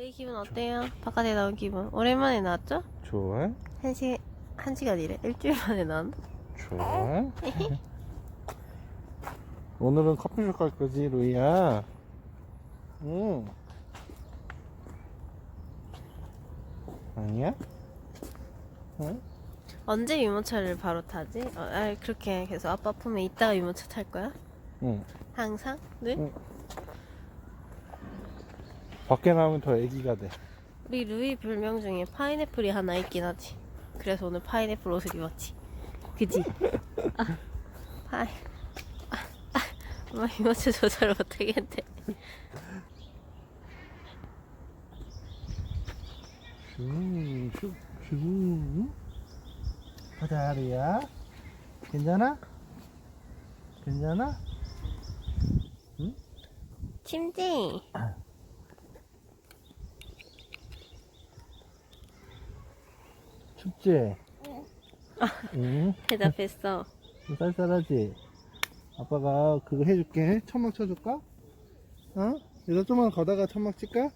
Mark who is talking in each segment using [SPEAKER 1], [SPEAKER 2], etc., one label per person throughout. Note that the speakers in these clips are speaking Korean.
[SPEAKER 1] 로이 기분 어때요? 바깥에 나온 기분. 오랜만에 나왔죠?
[SPEAKER 2] 좋아?
[SPEAKER 1] 한 시, 한 시간이래. 일주일 만에 나왔나?
[SPEAKER 2] 좋아? 오늘은 커피숍 갈 거지, 루이야? 응. 아니야? 응?
[SPEAKER 1] 언제 유모차를 바로 타지? 어, 아, 그렇게 계속 아빠 품에 있다가 유모차 탈 거야?
[SPEAKER 2] 응.
[SPEAKER 1] 항상? 늘?
[SPEAKER 2] 응. 밖에 나오면 더 애기가 돼.
[SPEAKER 1] 우리 루이 별명 중에 파인애플이 하나 있긴 하지. 그래서 오늘 파인애플 옷을 입었지. 그지? 아, 파인. 아, 아, 엄마 유모차 조절 못하겠네.
[SPEAKER 2] 슈, 슈, 슈. 가자, 루이야. 괜찮아? 괜찮아?
[SPEAKER 1] 침지?
[SPEAKER 2] 춥지? 응.
[SPEAKER 1] 대답했어.
[SPEAKER 2] 좀 쌀쌀하지? 아빠가 그거 해줄게. 천막 쳐줄까? 어? 이거 좀만 걷다가 천막 칠까?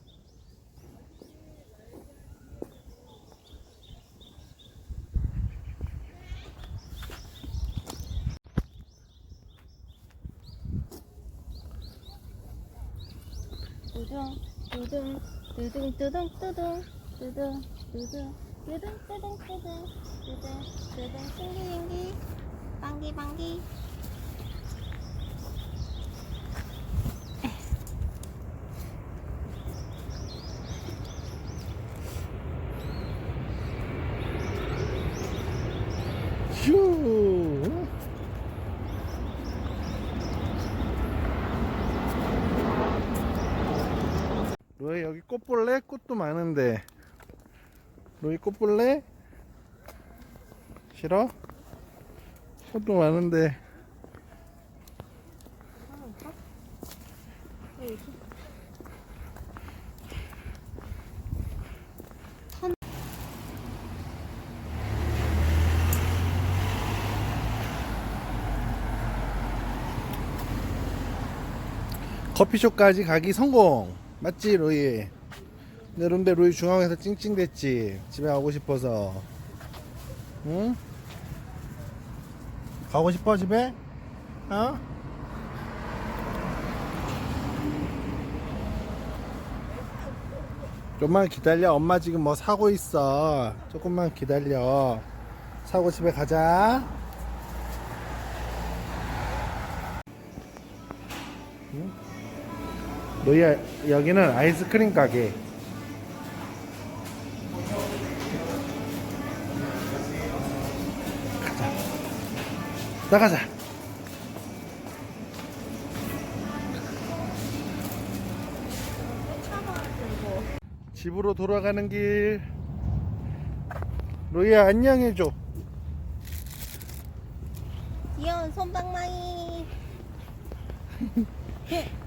[SPEAKER 1] 두둥 두둥 두둥 두둥 두둥 두둥 두둥 뜨든 뜨든 뜨든 뜨든 뜨든 싱글싱글 방기방기
[SPEAKER 2] 여기 꽃 볼래? 꽃도 많은데 로이 꽃 볼래? 싫어? 꽃도 많은데 커피숍까지 가기 성공 맞지 로이 근데 로이 중앙에서 찡찡댔지 집에 가고 싶어서 응? 가고 싶어 집에? 어? 좀만 기다려 엄마 지금 뭐 사고 있어 조금만 기다려 사고 집에 가자 너희 여기는 아이스크림 가게. 나가자. 집으로 돌아가는 길. 로이야 안녕해줘.
[SPEAKER 1] 귀여운 손방망이